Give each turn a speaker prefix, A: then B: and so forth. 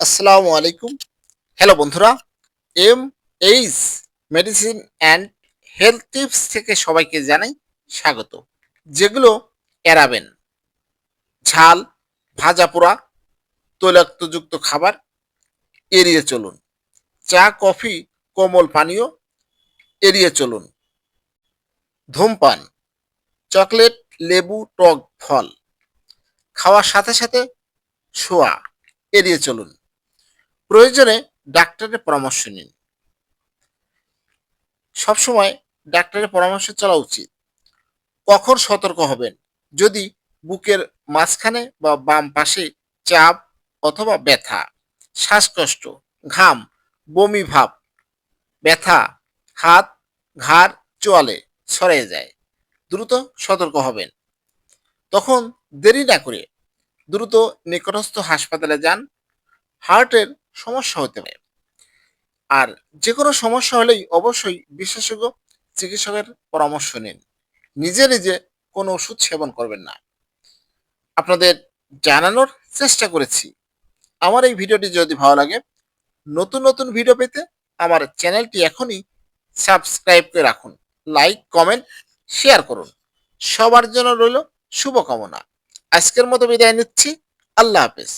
A: আসসালামু আলাইকুম। হ্যালো বন্ধুরা, M H medicine and health tips থেকে সবাইকে জানাই স্বাগত। যেগুলো এড়াবেন। ঝাল, ভাজা পোড়া, তৈলাক্তযুক্ত খাবার, এড়িয়ে চলুন। চা, কফি, কোমল পানীয়, এড়িয়ে চলুন। ধূমপান, চকলেট, লেবু, টক, ফল। খাওয়ার সাথে সাথে শোয়া, এড়িয়ে চলুন। প্রয়োজনে ডাক্তারের পরামর্শ নিন। সবসময় ডাক্তারের পরামর্শ চলা উচিত। কখন সতর্ক হবেন? যদি বুকের মাঝখানে বা বাম পাশে চাপ অথবা ব্যথা, শ্বাসকষ্ট, ঘাম, বমি ভাব, ব্যথা, হাত, ঘাড়, চোয়ালে ছড়িয়ে যায়, দ্রুত সতর্ক হবেন। তখন দেরি না করে দ্রুত নিকটস্থ হাসপাতালে যান। হার্টের সমস্যা হতে পারে। আর যে কোনো সমস্যা হলেই অবশ্যই বিশেষজ্ঞ চিকিৎসকের পরামর্শ নিন। নিজে নিজে কোনো ওষুধ সেবন করবেন না। আপনাদের জানানোর চেষ্টা করেছি। আমার এই ভিডিওটি যদি ভালো লাগে, নতুন নতুন ভিডিও পেতে আমার চ্যানেলটি এখনই সাবস্ক্রাইব করে রাখুন। লাইক, কমেন্ট, শেয়ার করুন। সবার জন্য রইল শুভকামনা। আজকের মতো বিদায় নিচ্ছি। আল্লাহ হাফেজ।